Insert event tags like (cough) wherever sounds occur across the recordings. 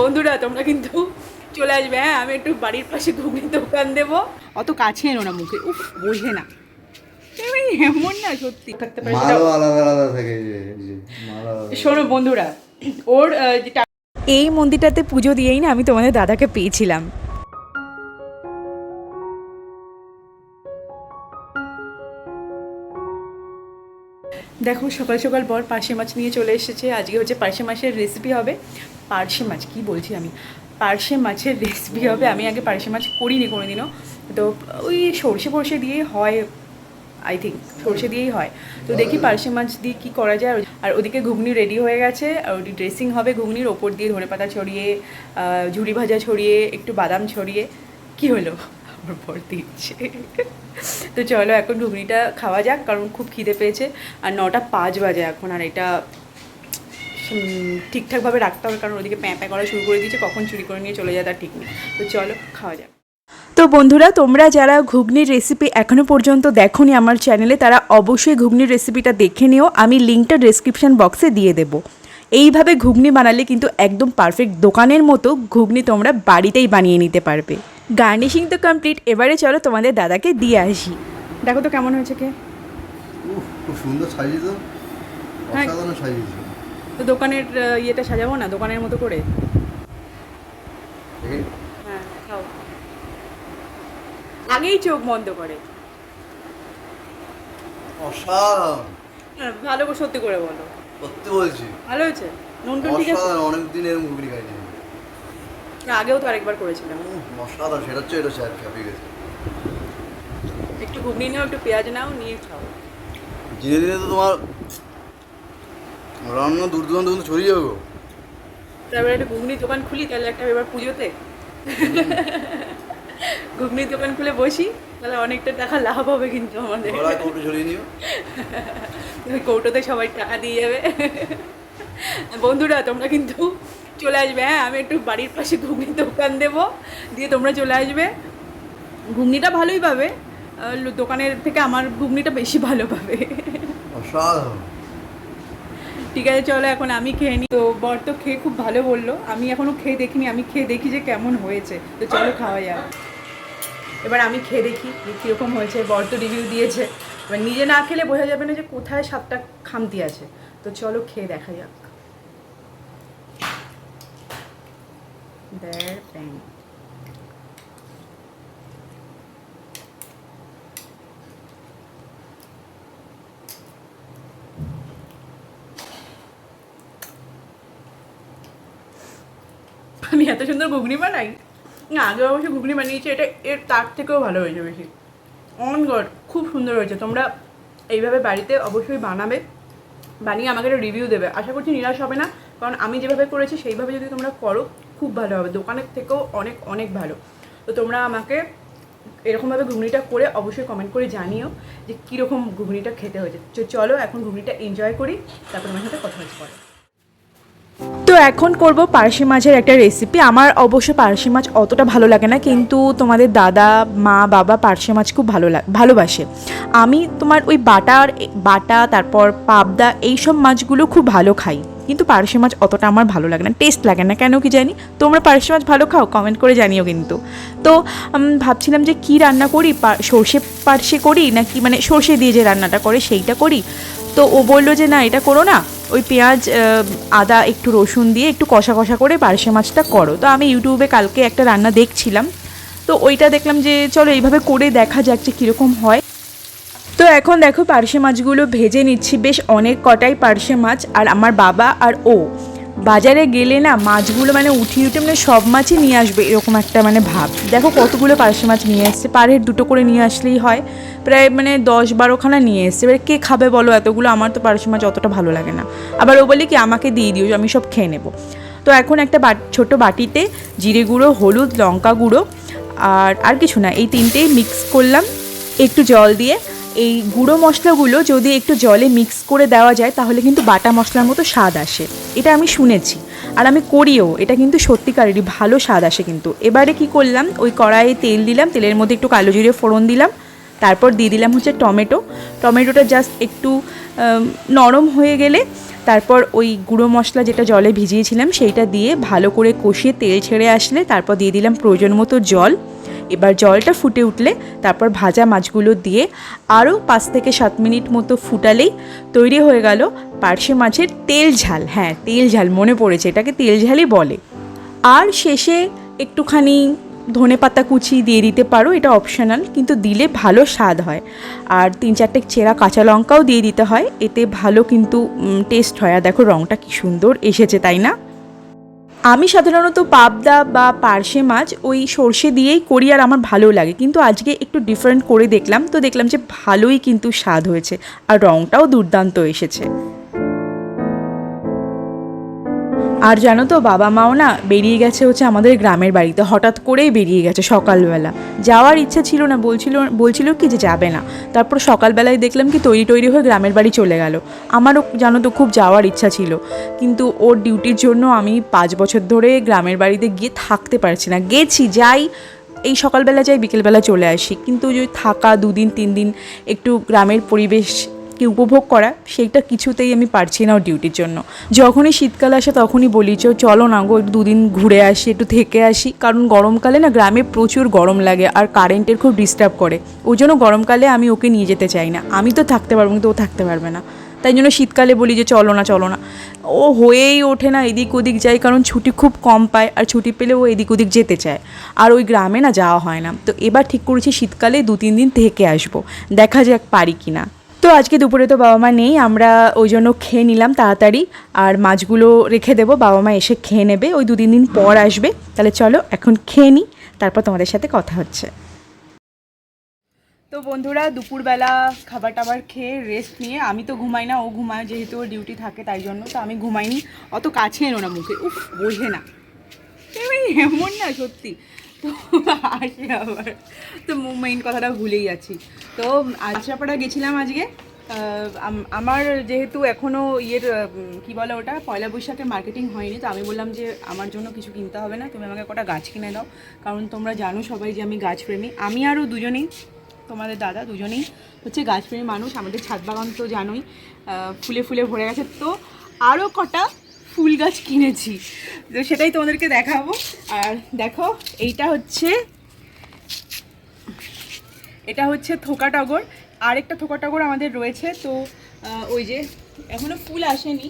বন্ধুরা তোমরা কিন্তু চলে আসবে হ্যাঁ? আমি একটু বাড়ির পাশে ঘুগনি দোকান দেবো। অত কাছে এনো না মুখে উফ বোঝে না। এমন না সত্যি। শোনো বন্ধুরা ওর এই মন্দিরটাতে পুজো দিয়েই না আমি তোমাদের দাদাকে পেয়েছিলাম। দেখো সকাল সকাল বর পার্শে মাছ নিয়ে চলে এসেছে। আজকে হচ্ছে পার্শে মাছের রেসিপি হবে। পার্শে মাছ, কি বলছি আমি? পার্শে মাছের রেসিপি হবে, আমি আগে পার্শে মাছ করিনি কোনোদিনও। তো ওই সর্ষে ফর্ষে দিয়েই হয় আই থিঙ্ক সর্ষে দিয়েই হয়। তো দেখি পার্শে মাছ দিয়ে কী করা যায়। আর ওদিকে ঘুগনি রেডি হয়ে গেছে, আর ওটি ড্রেসিং হবে ঘুগনির, ওপর দিয়ে ধনে পাতা ছড়িয়ে ঝুড়ি ভাজা ছড়িয়ে, একটু বাদাম ছড়িয়ে। কি হলো? আমার পর দিচ্ছে। তো চলো এখন ঘুগনিটা খাওয়া যাক, কারণ খুব খিদে পেয়েছে। আর নটা পাঁচ বাজে এখন, আর এটা ঠিকঠাকভাবে রাখতে হবে কারণ ওদিকে প্যাঁ প্যাঁ করা শুরু করে দিয়েছে কখন চুরি করে নিয়ে চলে যায় তার ঠিক নেই। তো চলো খাওয়া যাক। তো বন্ধুরা তোমরা যারা ঘুগনির রেসিপি এখনও পর্যন্ত দেখোনি আমার চ্যানেলে তারা অবশ্যই ঘুগনির রেসিপিটা দেখে নিও। আমি লিঙ্কটা ডেসক্রিপশন বক্সে দিয়ে দেব। এইভাবে ঘুগনি বানালে কিন্তু একদম পারফেক্ট দোকানের মতো ঘুগনি তোমরা বাড়িতেই বানিয়ে নিতে পারবে। গার্নিশিং তো কমপ্লিট এবারে চলো তোমাদের দাদাকে দিয়ে আসি। দেখো তো কেমন হয়েছে কে খুব সুন্দর সাজিয়েছো। হ্যাঁ। অসাধারণ সাজিয়েছো। তো দোকানের ইয়েটা সাজাবো না? দোকানের মতো করে? হ্যাঁ খাও। আগেই চোখ বন্ধ করে। হ্যাঁ, ভালো করে সত্যি করে বলো। সত্যি বলছি। ভালো হয়েছে? নুন টুন ঠিক আছে? অনেক দিন এরকম ঘুগনি খাইনি। আগেও তো আরেকবার করেছিলাম। অসাধারণ সেটা হচ্ছে এটা স্যার খেপে গেছে। একটু ঘুগনি নাও একটু পেঁয়াজ নাও নিয়ে খাও। দিনে দিনে তো তোমার রান্না দূর দূরান্ত কিন্তু ছড়িয়ে যাবে গো। তারপরে একটা ঘুগনির দোকান খুলি তাহলে একটা এবার পুজোতে। ঘুগনির দোকান খুলে বসি তাহলে অনেকটা টাকা লাভ হবে কিন্তু আমাদের। কৌটো ছড়িয়ে নিও। কৌটোতে সবাই টাকা দিয়ে যাবে। বন্ধুরা তোমরা কিন্তু চলে আসবে হ্যাঁ? আমি একটু বাড়ির পাশে ঘুগনির দোকান দেবো দিয়ে তোমরা চলে আসবে। ঘুগনিটা ভালোই পাবে দোকানের থেকে আমার ঘুগনিটা বেশি ভালো পাবে। অসাধারণ। ঠিক আছে, চলো এখন আমি খেয়ে নিই তো বর তো খেয়ে খুব ভালো বলল। আমি এখনও খেয়ে দেখিনি, আমি খেয়ে দেখি যে কেমন হয়েছে। তো চলো খাওয়া যাক। এবার আমি খেয়ে দেখি যে কীরকম হয়েছে। বর তো রিভিউ দিয়েছে। এবার নিজে না খেলে বোঝা যাবে না যে কোথায় স্বাদটা খামতি আছে। তো চলো খেয়ে দেখা যাক। প্যান এত সুন্দর ঘুগনি বানাই? না, আগে অবশ্য ঘুগনি বানিয়েছি, এটা এর তার থেকেও ভালো হয়েছে বেশি। অন গড খুব সুন্দর হয়েছে। তোমরা এইভাবে বাড়িতে অবশ্যই বানাবে। বানিয়ে আমাকে একটা রিভিউ দেবে। আশা করছি নিরাশ হবে না, কারণ আমি যেভাবে করেছি, সেইভাবে যদি তোমরা করো, খুব ভালো হবে। দোকানের থেকেও অনেক অনেক ভালো। তো তোমরা আমাকে এরকমভাবে ঘুগনিটা করে অবশ্যই কমেন্ট করে জানিও যে কীরকম ঘুগনিটা খেতে হয়েছে। চলো, এখন ঘুগনিটা এনজয় করি, তারপর আমার সাথে কথা হচ্ছে পরে। এখন করব পার্শে মাছের একটা রেসিপি আমার অবশ্য পার্শে মাছ অতটা ভালো লাগে না, কিন্তু তোমাদের দাদা, মা, বাবা পার্শে মাছ খুব ভালো লাগে ভালোবাসে। আমি তোমার ওই বাটার, বাটা, তারপর পাবদা এইসব মাছগুলো খুব ভালো খাই। কিন্তু পার্শে মাছ অতটা আমার ভালো লাগে না টেস্ট লাগে না। কেন কি জানি? তোমরা পার্শে মাছ ভালো খাও কমেন্ট করে জানিও কিন্তু। তো ভাবছিলাম যে কি রান্না করি? সর্ষে পার্শে করি নাকি মানে সর্ষে দিয়ে যে রান্নাটা করে সেইটা করি? তো ও বলল যে, না, এটা করো না। ওই পেঁয়াজ আদা, একটু রসুন দিয়ে একটু কষা কষা করে পার্শে মাছটা করো। তো আমি ইউটিউবে কালকে একটা রান্না দেখছিলাম। তো ওইটা দেখলাম যে, চলো এইভাবে করে দেখা যাক যে কীরকম হয়। তো এখন দেখো পার্শে মাছগুলো ভেজে নিচ্ছি। বেশ অনেক কটাই পার্শে মাছ, আর আমার বাবা আর ও। বাজারে গেলে না মাছগুলো মানে উঠিয়ে উঠে মানে সব মাছই নিয়ে আসবে, এরকম একটা মানে ভাব। দেখো কতগুলো পার্শে মাছ নিয়ে এসছে, পার হেড দুটো করে নিয়ে আসলেই হয়। প্রায় মানে দশ বারোখানা নিয়ে এসছে। এবার কে খাবে বলো এতগুলো? আমার তো পার্শে মাছ অতটা ভালো লাগে না। আবার ও বলে কি, আমাকে দিয়ে দিও, আমি সব খেয়ে নেব। তো এখন একটা ছোটো বাটিতে জিরে গুঁড়ো, হলুদ, লঙ্কা গুঁড়ো, আর আর কিছু না, এই তিনটেই মিক্স করলাম। একটু জল দিয়ে এই গুঁড়ো মশলাগুলো যদি একটু জলে মিক্স করে দেওয়া যায়, তাহলে কিন্তু বাটা মশলার মতো স্বাদ আসে। এটা আমি শুনেছি। আর আমি করিও, এটা কিন্তু সত্যিকারেরই ভালো স্বাদ আসে কিন্তু। এবারে কি করলাম? ওই কড়াইয়ে তেল দিলাম, তেলের মধ্যে একটু কালো জিরে ফোড়ন দিলাম তারপর দিয়ে দিলাম হচ্ছে টমেটো। টমেটোটা জাস্ট একটু নরম হয়ে গেলে তারপর ওই গুঁড়ো মশলা যেটা জলে ভিজিয়েছিলাম সেইটা দিয়ে ভালো করে কষিয়ে তেল ছেড়ে আসলে তারপর দিয়ে দিলাম প্রয়োজন মতো জল। এবার জলটা ফুটে উঠলে তারপর ভাজা মাছগুলো দিয়ে আরও পাঁচ থেকে সাত মিনিট মতো ফুটালেই তৈরি হয়ে গেল পার্শে মাছের তেল ঝাল। হ্যাঁ তেল ঝাল, মনে পড়েছে, এটাকে তেল ঝালই বলে। আর শেষে একটুখানি ধনে পাতা কুচি দিয়ে দিতে পারো, এটা অপশনাল কিন্তু দিলে ভালো স্বাদ হয়। আর তিন চারটে চেরা কাঁচা লঙ্কাও দিয়ে দিতে হয়, এতে ভালো কিন্তু টেস্ট হয়। আর দেখো রঙটা কি সুন্দর এসেছে, তাই না? আমি সাধারণত পাবদা বা পার্শে মাছ ওই সর্ষে দিয়েই করি, আর আমার ভালো লাগে। কিন্তু আজকে একটু ডিফারেন্ট করে দেখলাম, তো দেখলাম যে ভালোই কিন্তু স্বাদ হয়েছে, আর রঙটাও দুর্দান্ত এসেছে। আর জানো তো, বাবা মাও না বেরিয়ে গেছে হচ্ছে আমাদের গ্রামের বাড়িতে, হঠাৎ করেই বেরিয়ে গেছে সকালবেলা। যাওয়ার ইচ্ছা ছিল না, বলছিল বলছিল কি যে যাবে না। তারপর সকালবেলায় দেখলাম কি তৈরি তৈরি হয়ে গ্রামের বাড়ি চলে গেল। আমারও জানো তো খুব যাওয়ার ইচ্ছা ছিল। কিন্তু ওর ডিউটির জন্য আমি পাঁচ বছর ধরে গ্রামের বাড়িতে গিয়ে থাকতে পারছি না। গেছি, যাই, এই সকালবেলা যাই, বিকেলবেলা চলে আসি। কিন্তু ওই যে থাকা দুদিন তিন দিন একটু গ্রামের পরিবেশ উপভোগ করা, সেইটা কিছুতেই আমি পারছি না ডিউটির জন্য। যখনই শীতকাল আসে তখনই বলি যে, চলো না গো, একটু দুদিন ঘুরে আসি, একটু থেকে আসি। কারণ গরমকালে না গ্রামে প্রচুর গরম লাগে আর কারেন্টের খুব ডিস্টার্ব করে। ওই জন্য গরমকালে আমি ওকে নিয়ে যেতে চাই না। আমি তো থাকতে পারব কিন্তু ও থাকতে পারবে না। তাই জন্য শীতকালে বলি যে, চলো না চলো না। ও হয়েই ওঠে না, এদিক ওদিক যায় কারণ ছুটি খুব কম পায় আর ছুটি পেলে ও এদিক ওদিক যেতে চায়। আর ওই গ্রামে না যাওয়া হয় না। তো এবার ঠিক করেছি শীতকালে দু তিন দিন থেকে আসব। দেখা যাক পারি কি না তো আজকে দুপুরে তো বাবা মা নেই, আমরা ওই জন্য খেয়ে নিলাম তাড়াতাড়ি। আর মাছগুলো রেখে দেবো, বাবা মা এসে খেয়ে নেবে, ওই দু তিন দিন পর আসবে। তাহলে চলো এখন খেয়ে নিই তারপর তোমাদের সাথে কথা হচ্ছে। তো বন্ধুরা, দুপুরবেলা খাবার টাবার খেয়ে রেস্ট নিয়ে, আমি তো ঘুমাই না, ও ঘুমায়, যেহেতু ওর ডিউটি থাকে তাই জন্য, তো আমি ঘুমাইনি। অত কাছে এনো না মুখে, উফ, বোঝে না। এমন না সত্যি। তো আসে তো মেইন কথাটা ভুলেই যাচ্ছি। তো আজরাপাড়া গেছিলাম আজকে। আমার যেহেতু এখনও ইয়ের কি বলে ওটা, পয়লা বৈশাখের মার্কেটিং হয়নি, তো আমি বললাম যে আমার জন্য কিছু কিনতে হবে না, তুমি আমাকে কটা গাছ কিনে দাও। কারণ তোমরা জানো সবাই যে আমি গাছপ্রেমী। আমি আরও দুজনেই, তোমাদের দাদা দুজনেই হচ্ছে গাছপ্রেমী মানুষ, আমাদের ছাদ বাগান তো জানোই ফুলে ফুলে ভরে গেছে। তো আরও কটা ফুল গাছ কিনেছি। তো সেটাই তোমাদেরকে দেখাবো। আর দেখো, এইটা হচ্ছে, এটা হচ্ছে থোকা টগর। আরেকটা থোকা টগর আমাদের রয়েছে। তো ওই যে, এখনও ফুল আসেনি।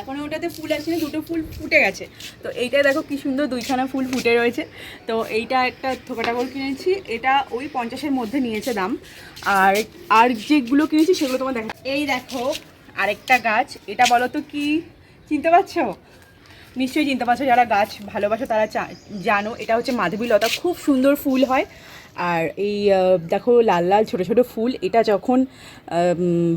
এখনও ওটাতে ফুল আসেনি, দুটো ফুল ফুটে গেছে। তো এইটা দেখো কি সুন্দর, দুইখানা ফুল ফুটে রয়েছে। তো এইটা একটা থোকা টাগর কিনেছি। এটা ওই পঞ্চাশের মধ্যে নিয়েছে দাম। আর আর যেগুলো কিনেছি সেগুলো তোমার দেখা এই দেখো, আরেকটা গাছ। এটা বলো তো কি? চিনতে পারছ? নিশ্চয়ই চিনতে পারছ যারা গাছ ভালোবাসো তারা জানো, এটা হচ্ছে মাধবীলতা। খুব সুন্দর ফুল হয়। আর এই দেখো লাল লাল ছোটো ছোটো ফুল, এটা যখন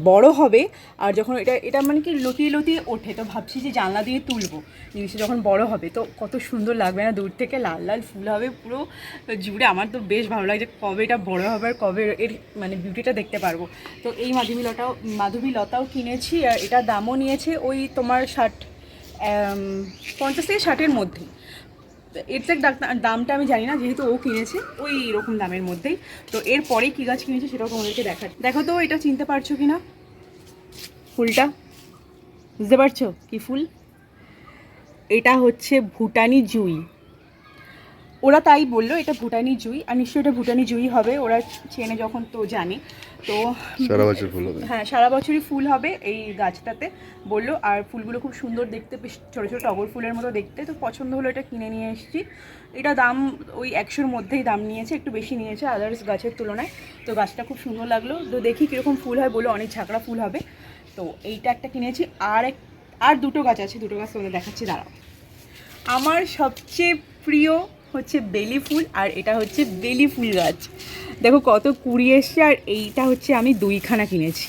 বড় হবে, আর যখন এটা এটা মানে কি লতিয়ে লতিয়ে ওঠে, তো ভাবছি যে জানলা দিয়ে তুলবো, জিনিসটা যখন বড় হবে, তো কত সুন্দর লাগবে না, দূর থেকে লাল লাল ফুল হবে, পুরো জুড়ে, আমার তো বেশ ভালো লাগছে কবে এটা বড় হবে, আর কবে এর মানে বিউটিটা দেখতে পারব। তো এই মাধবীলতাও মাধবীলতাও কিনেছি, আর এটা দামও নিয়েছে ওই তোমার ষাট পঞ্চাশ থেকে ষাটের মধ্যেই। তো এক্সাক্ট দামটা আমি জানি না, যেহেতু ও কিনেছে ওই রকম দামের মধ্যেই। তো এরপরে কী গাছ কিনেছে সেটাও তোমাদেরকে দেখা দেখো তো, এটা চিনতে পারছ কি না ফুলটা? বুঝতে পারছ? কি ফুল? এটা হচ্ছে ভুটানি জুই। ওরা তাই বলল এটা ভুটানি জুই। আর নিশ্চয়ই এটা ভুটানি জুই হবে ওরা চেনে যখন তো জানে। তো সারা বছর ফুল হবে। হ্যাঁ সারা বছরই ফুল হবে এই গাছটাতে বলল। আর ফুলগুলো খুব সুন্দর দেখতে বেশ ছোটো ছোটো টগর ফুলের মতো দেখতে। তো পছন্দ হলো এটা কিনে নিয়ে এসেছি। এটা দাম ওই একশোর মধ্যেই দাম নিয়েছে একটু বেশি নিয়েছে আদার্স গাছের তুলনায়। তো গাছটা খুব সুন্দর লাগল। তো দেখি কীরকম ফুল হয় বলো অনেক ঝাঁকড়া ফুল হবে। তো এইটা একটা কিনেছি। আর এক আর দুটো গাছ আছে দুটো গাছ তোমাদের দেখাচ্ছি দাঁড়াও। আমার সবচেয়ে প্রিয় হচ্ছে বেলি ফুল আর এটা হচ্ছে বেলি ফুল গাছ। দেখো কত কুড়ি এসছে আর এইটা হচ্ছে আমি দুইখানা কিনেছি।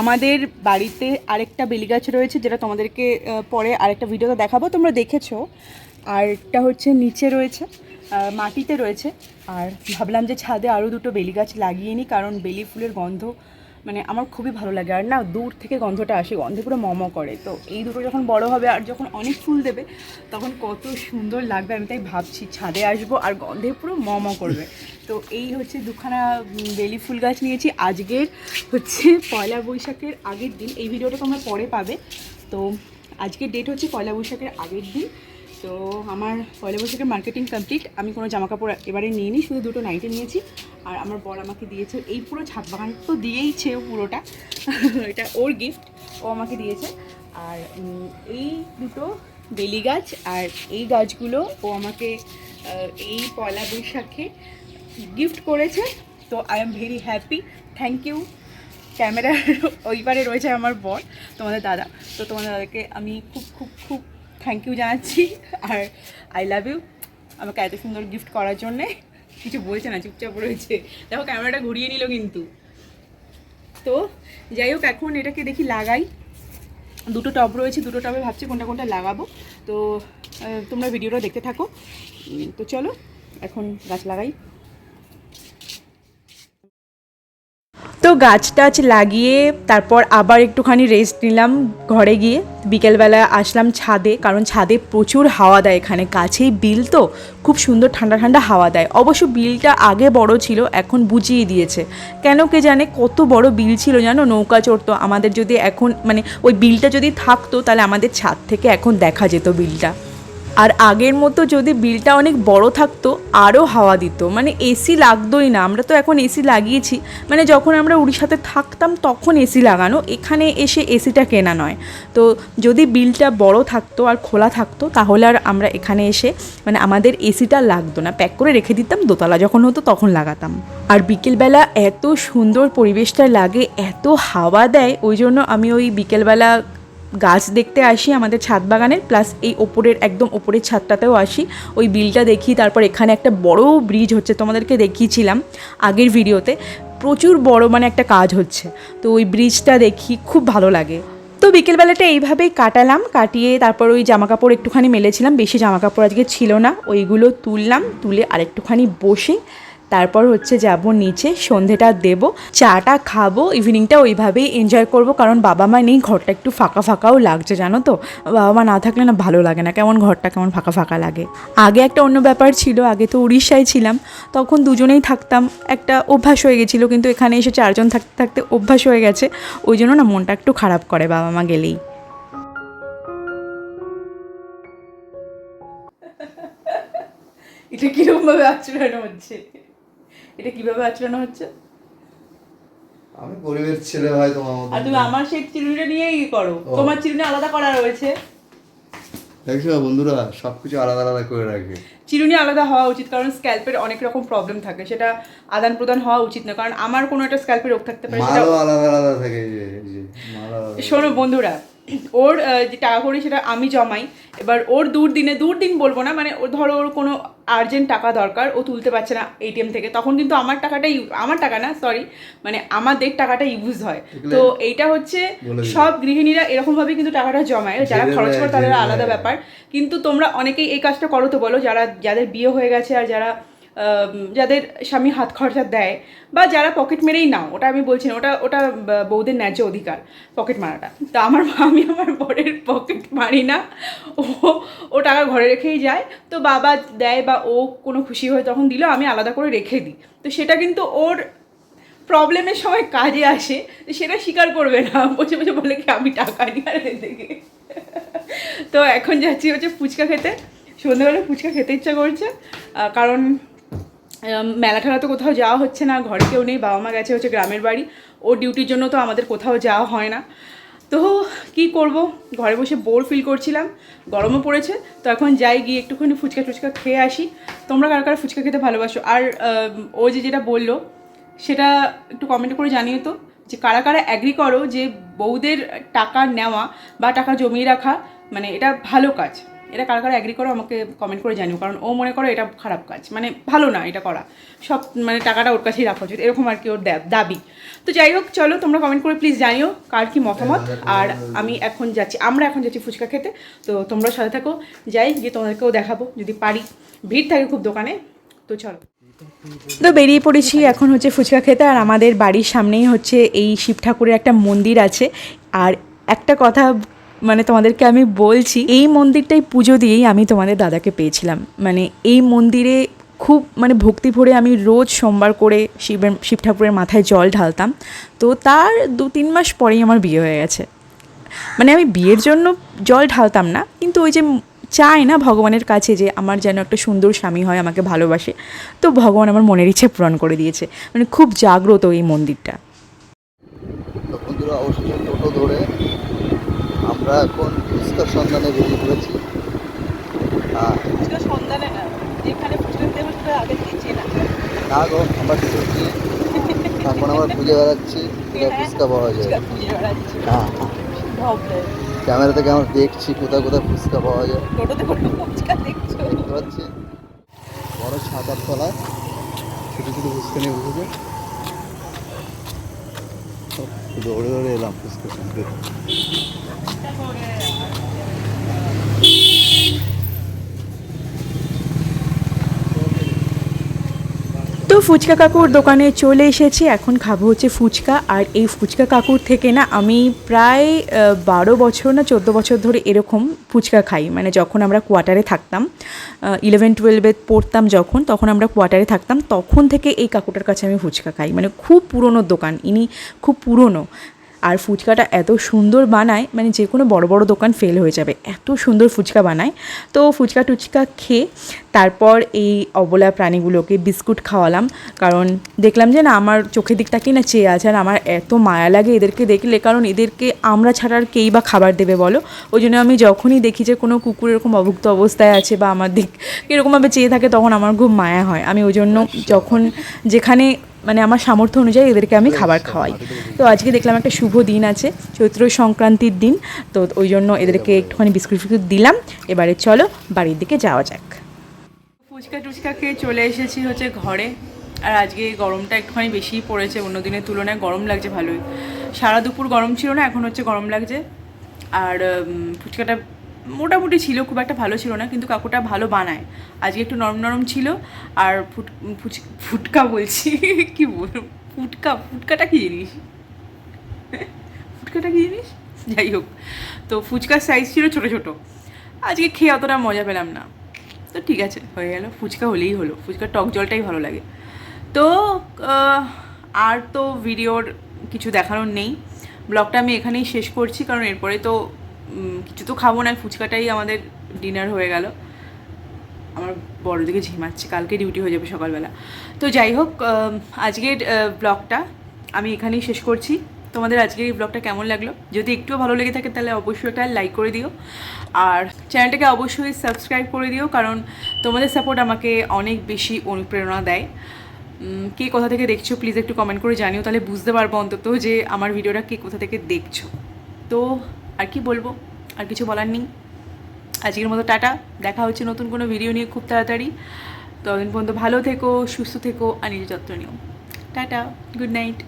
আমাদের বাড়িতে আরেকটা বেলি গাছ রয়েছে যেটা তোমাদেরকে পরে আরেকটা ভিডিওতে দেখাবো, তোমরা দেখেছ। আর একটা হচ্ছে নিচে রয়েছে মাটিতে রয়েছে। আর ভাবলাম যে ছাদে আরও দুটো বেলি গাছ লাগিয়ে নিই কারণ বেলি ফুলের গন্ধ মানে আমার খুবই ভালো লাগে। আর না, দূর থেকে গন্ধটা আসে, গন্ধে পুরো মম করে। তো এই দুটো যখন বড় হবে আর যখন অনেক ফুল দেবে, তখন কত সুন্দর লাগবে। আমি তাই ভাবছি ছাদে আসব আর গন্ধে পুরো মম করবে। তো এই হচ্ছে দুখানা বেলি ফুল গাছ নিয়েছি। আজকের হচ্ছে পয়লা বৈশাখের আগের দিন। এই ভিডিওটা তোমরা পরে পাবে। তো আজকের ডেট হচ্ছে পয়লা বৈশাখের আগের দিন। তো আমার পয়লা বৈশাখের মার্কেটিং কমপ্লিট আমি কোনো জামা কাপড় এবারে নিইনি, শুধু দুটো নাইটে নিয়েছি। আর আমার বর আমাকে দিয়েছে, এই পুরো ছাদ বাগান তো দিয়েইছে পুরোটা। (laughs) এটা ওর গিফট ও আমাকে দিয়েছে। আর এই দুটো বেলি গাছ আর এই গাছগুলো ও আমাকে এই পয়লা বৈশাখে গিফট করেছে। তো I am very happy thank you ক্যামেরার (laughs) ওইবারে রয়েছে আমার বর, তোমাদের দাদা। তো তোমাদের দাদাকে আমি খুব খুব খুব থ্যাংক ইউ জানাচ্ছি। আর আই লাভ ইউ আমাকে এত সুন্দর গিফট করার জন্যে। কিছু বলছে না, চুপচাপ রয়েছে। দেখো ক্যামেরাটা ঘুরিয়ে নিল কিন্তু। তো, যাই হোক, এখন এটাকে দেখি লাগাই। দুটো টব রয়েছে, দুটো টবে ভাবছি কোনটা কোনটা লাগাবো। তো তোমরা ভিডিওটা দেখতে থাকো। তো চলো, এখন গাছ লাগাই তো গাছ টাছ লাগিয়ে তারপর আবার একটুখানি রেস্ট নিলাম ঘরে গিয়ে। বিকেলবেলা আসলাম ছাদে, কারণ ছাদে প্রচুর হাওয়া দেয় এখানে। কাছেই বিল তো, খুব সুন্দর ঠান্ডা ঠান্ডা হাওয়া দেয়। অবশ্য বিলটা আগে বড় ছিল, এখন বুঝিয়ে দিয়েছে। কেন কে জানে কত বড় বিল ছিল জানো? নৌকা চড়তো, আমাদের যদি এখন মানে ওই বিলটা যদি থাকতো, তাহলে আমাদের ছাদ থেকে এখন দেখা যেত বিলটা। আর আগের মতো যদি বিলটা অনেক বড় থাকতো, আরও হাওয়া দিত। মানে এসি লাগতোই না। আমরা তো এখন এসি লাগিয়েছি। মানে যখন আমরা উড়িষ্যাতে থাকতাম, তখন এসি লাগানো। এখানে এসে এসিটা কেনা নয়। তো যদি বিলটা বড় থাকতো আর খোলা থাকতো, তাহলে আর আমরা এখানে এসে মানে আমাদের এসিটা লাগতো না। প্যাক করে রেখে দিতাম, দোতলা যখন হতো তখন লাগাতাম। আর বিকেলবেলা এত সুন্দর পরিবেশটা লাগে, এত হাওয়া দেয়, ওই জন্য আমি ওই বিকেলবেলা গাছ দেখতে আসি আমাদের ছাদ বাগানের প্লাস এই ওপরের, একদম ওপরের ছাদটাতেও আসি। ওই বিলটা দেখি, তারপর এখানে একটা বড় ব্রিজ হচ্ছে, তোমাদেরকে দেখিয়েছিলাম আগের ভিডিওতে। প্রচুর বড় মানে একটা কাজ হচ্ছে। তো ওই ব্রিজটা দেখি, খুব ভালো লাগে। তো বিকেলবেলাটা এইভাবেই কাটালাম, কাটিয়ে তারপর ওই জামা কাপড় একটুখানি মেলেছিলাম, বেশি জামা কাপড় আজকে ছিল না। ওইগুলো তুললাম, তুলে আরেকটুখানি বসে। তারপর হচ্ছে যাব নিচে, সন্ধেটা দেব, চাটা খাব ইভিনিংটা ওইভাবেই এনজয় করব, কারণ বাবা মা নেই, ঘরটা একটু ফাঁকা ফাঁকাও লাগছে, জানো তো? বাবা মা না থাকলে না ভালো লাগে না, কেমন ঘরটা কেমন ফাঁকা ফাঁকা লাগে। আগে একটা অন্য ব্যাপার ছিল, আগে তো উড়িষ্যায় ছিলাম, তখন দুজনেই থাকতাম, একটা অভ্যাস হয়ে গেছিল, কিন্তু এখানে এসে চারজন থাকতে থাকতে অভ্যাস হয়ে গেছে, ওই জন্য না মনটা একটু খারাপ করে বাবা মা গেলেই। এটা কিরকমভাবে আচরণ হচ্ছে? এটা কীভাবে আচরণ হচ্ছে? আমি গরিবের ছেলে ভাই তোমার আর তুমি আমার সেই চিরুনিটা নিয়েই করো। তোমার চিরুনি আলাদা করা রয়েছে। দেখছ বন্ধুরা সবকিছু আলাদা আলাদা করে রাখে। চিরুনি আলাদা হওয়া উচিত কারণ স্ক্যাল্পের অনেক রকম প্রবলেম থাকে। সেটা আদান প্রদান হওয়া উচিত না কারণ আমার কোনো একটা স্ক্যাল্পের রোগ থাকতে পারে সেটা আলাদা আলাদা থাকে শোনো বন্ধুরা ওর যে টাকা করি সেটা আমি জমাই। এবার ওর দুর্দিনে দুর্দিন বলব না মানে ও ধরো ওর কোনো আর্জেন্ট টাকা দরকার ও তুলতে পারছে না এটিএম থেকে। তখন কিন্তু আমার টাকাটা ইউ- আমার টাকা না সরি মানে আমাদের টাকাটা ইউজ হয়। তো এইটা হচ্ছে সব গৃহিণীরা এরকমভাবে কিন্তু টাকাটা জমায়। যারা খরচ করে তাদের আলাদা ব্যাপার। কিন্তু তোমরা অনেকেই এই কাজটা করো তো বলো যারা যাদের বিয়ে হয়ে গেছে আর যারা যাদের স্বামী হাত খরচা দেয় বা যারা পকেট মেরেই নাও, ওটা আমি বলছি না, ওটা ওটা বৌদের ন্যায্য অধিকার পকেট মারাটা। তো আমার আমি আমার বরের পকেট মারি না, ও ও টাকা ঘরে রেখেই যায়, তো বাবা দেয় বা ও কোনো খুশি হয় তখন দিল, আমি আলাদা করে রেখে দিই। তো সেটা কিন্তু ওর প্রবলেমের সময় কাজে আসে সেটা স্বীকার করবে না, বসে বসে বলে কি, আমি টাকা নিই আর থেকে তো এখন যাচ্ছি হচ্ছে ফুচকা খেতে, সন্ধ্যেবেলা ফুচকা খেতে ইচ্ছা করছে কারণ মেলা ঠেলা তো কোথাও যাওয়া হচ্ছে না, ঘরে কেউ নেই, বাবা মা গেছে হচ্ছে গ্রামের বাড়ি। ওর ডিউটির জন্য তো আমাদের কোথাও যাওয়া হয় না। তো কি করব? ঘরে বসে বোর ফিল করছিলাম, গরমও পড়েছে, তো এখন যাই গিয়ে একটুখানি ফুচকা টুচকা খেয়ে আসি। তোমরা কার কার ফুচকা খেতে ভালোবাসো? আর ও যে যেটা বলল, সেটা একটু কমেন্ট করে জানিও তো, যে কারা কারা অ্যাগ্রি করো যে বউদের টাকা নেওয়া বা টাকা জমিয়ে রাখা মানে এটা ভালো কাজ। এটা কারা কারা অ্যাগ্রি করো আমাকে কমেন্ট করে জানিও, কারণ ও মনে করো এটা খারাপ কাজ। মানে ভালো না এটা করা। সব মানে টাকাটা ওর কাছেই রাখা উচিত। এরকম আর কি ওর দাবি। তো যাই হোক, চলো তোমরা কমেন্ট করে প্লিজ জানিও কার কি মতামত। আর আমি এখন যাচ্ছি, আমরা এখন যাচ্ছি ফুচকা খেতে। তো তোমরা সাথে থাকো। যাই, গিয়ে তোমাদেরকেও দেখাবো, যদি পারি। ভিড় থাকে খুব দোকানে। তো চলো। তো বেরিয়ে পড়েছি এখন হচ্ছে ফুচকা খেতে। আর আমাদের বাড়ির সামনেই হচ্ছে এই শিব ঠাকুরের একটা মন্দির আছে। আর একটা কথা মানে তোমাদেরকে আমি বলছি, এই মন্দিরটাই পুজো দিয়েই আমি তোমাদের দাদাকে পেয়েছিলাম। মানে এই মন্দিরে খুব মানে ভক্তি ভরে আমি রোজ সোমবার করে শিবের, শিব ঠাকুরের মাথায় জল ঢালতাম। তো তার দু তিন মাস পরেই আমার বিয়ে হয়ে গেছে। মানে আমি বিয়ের জন্য জল ঢালতাম না, কিন্তু ওই যে চাই না ভগবানের কাছে যে আমার যেন একটা সুন্দর স্বামী হয়, আমাকে ভালোবাসে, তো ভগবান আমার মনের ইচ্ছে পূরণ করে দিয়েছে। মানে খুব জাগ্রত এই মন্দিরটা। ধরে আমরা এখন ফুচকার সন্ধানে বেরিয়ে পড়েছি? হ্যাঁ সন্ধানে না যেখানে আগে দিয়েছি না না গো আমরা ঢুকছি এখন আমরা খুঁজে বেড়াচ্ছি ফুচকা পাওয়া যায়। হ্যাঁ ক্যামেরা থেকে আমরা দেখছি কোথায় কোথায় ফুচকা পাওয়া যায়? টোটোতে করে ফুচকা দেখছ? দেখতে পাচ্ছি। বড় ছাতার তলায় ছোটো ছোটো ফুচকা নিয়ে বসেছে। দৌড়ে দৌড়ে এলাম ফুচকা কিনতে তো ফুচকা কাকুর দোকানে চলে এসেছি। এখন খাব হচ্ছে ফুচকা। আর এই ফুচকা কাকুর থেকে না আমি প্রায় বারো বছর না চোদ্দ বছর ধরে এরকম ফুচকা খাই। মানে যখন আমরা কোয়ার্টারে থাকতাম ইলেভেন টুয়েলভে পড়তাম যখন, তখন আমরা কোয়ার্টারে থাকতাম, তখন থেকে এই কাকুটার কাছে আমি ফুচকা খাই। মানে খুব পুরনো দোকান। ইনি খুব পুরনো। আর ফুচকাটা এত সুন্দর বানায় মানে যে কোনো বড় বড় দোকান ফেল হয়ে যাবে। এত সুন্দর ফুচকা বানায়। তো ফুচকা টুচকা খেয়ে তারপর এই অবলা প্রাণীগুলোকে বিস্কুট খাওয়ালাম। কারণ দেখলাম যে না, আমার চোখের দিকটাকেই না চেয়ে আছে, আর আমার এত মায়া লাগে এদেরকে দেখলে। কারণ এদেরকে আমরা ছাড়া আর কেই বা খাবার দেবে বলো? ওই জন্য আমি যখনই দেখি যে কোনো কুকুর এরকম অভুক্ত অবস্থায় আছে বা আমার দিক এরকমভাবে চেয়ে থাকে, তখন আমার খুব মায়া হয়। আমি ওই জন্য যখন যেখানে মানে আমার সামর্থ্য অনুযায়ী এদেরকে আমি খাবার খাওয়াই। তো আজকে দেখলাম একটা শুভ দিন আছে চৈত্র সংক্রান্তির দিন। তো ওই জন্য এদেরকে একটুখানি বিস্কুট ফিস্কুট দিলাম। এবারে চলো বাড়ির দিকে যাওয়া যাক। ফুচকা টুচকা খেয়ে চলে এসেছি হচ্ছে ঘরে। আর আজকে গরমটা একটুখানি বেশিই পড়েছে অন্য দিনের তুলনায় গরম লাগছে ভালোই। সারা দুপুর গরম ছিল না এখন হচ্ছে গরম লাগছে। আর ফুচকাটা মোটামুটি ছিল, খুব একটা ভালো ছিল না, কিন্তু কাকুটা ভালো বানায়। আজকে একটু নরম নরম ছিল, আর ফুট ফুটকা বলছি, (laughs) কি বলব ফুটকা, ফুটকাটা কি জিনিস? ফুটকাটা কি জিনিস? যাই হোক, তো ফুচকার সাইজ ছিল ছোটো ছোটো। আজকে খেয়ে অতটা মজা পেলাম না। তো ঠিক আছে, হয়ে গেল, ফুচকা হলেই হলো, ফুচকার টক জলটাই ভালো লাগে। তো আর তো ভিডিওর কিছু দেখানোর নেই। ব্লগটা আমি এখানেই শেষ করছি, কারণ এরপরে তো কিছু তো খাব না, ফুচকাটাই আমাদের ডিনার হয়ে গেল। আমার বড় দিকে ঝিমাচ্ছে কালকে ডিউটি হয়ে যাবে সকালবেলা। তো যাই হোক আজকের ব্লগটা আমি এখানেই শেষ করছি। তোমাদের আজকের এই ব্লগটা কেমন লাগল? যদি একটুও ভালো লেগে থাকে, তাহলে অবশ্যই একটা লাইক করে দিও। আর চ্যানেলটাকে অবশ্যই সাবস্ক্রাইব করে দিও, কারণ তোমাদের সাপোর্ট আমাকে অনেক বেশি অনুপ্রেরণা দেয়। কে কোথা থেকে দেখছ প্লিজ একটু কমেন্ট করে জানিও, তাহলে বুঝতে পারব অন্তত যে আমার ভিডিওটা কে কোথা থেকে দেখছ। তো আর কি বলব? আর কিছু বলার নেই। আজকের মতো টাটা। দেখা হচ্ছে নতুন কোনো ভিডিও নিয়ে খুব তাড়াতাড়ি। ততদিন পর্যন্ত ভালো থেকো, সুস্থ থেকো, আর নিজের যত্ন নিও। টাটা। Good night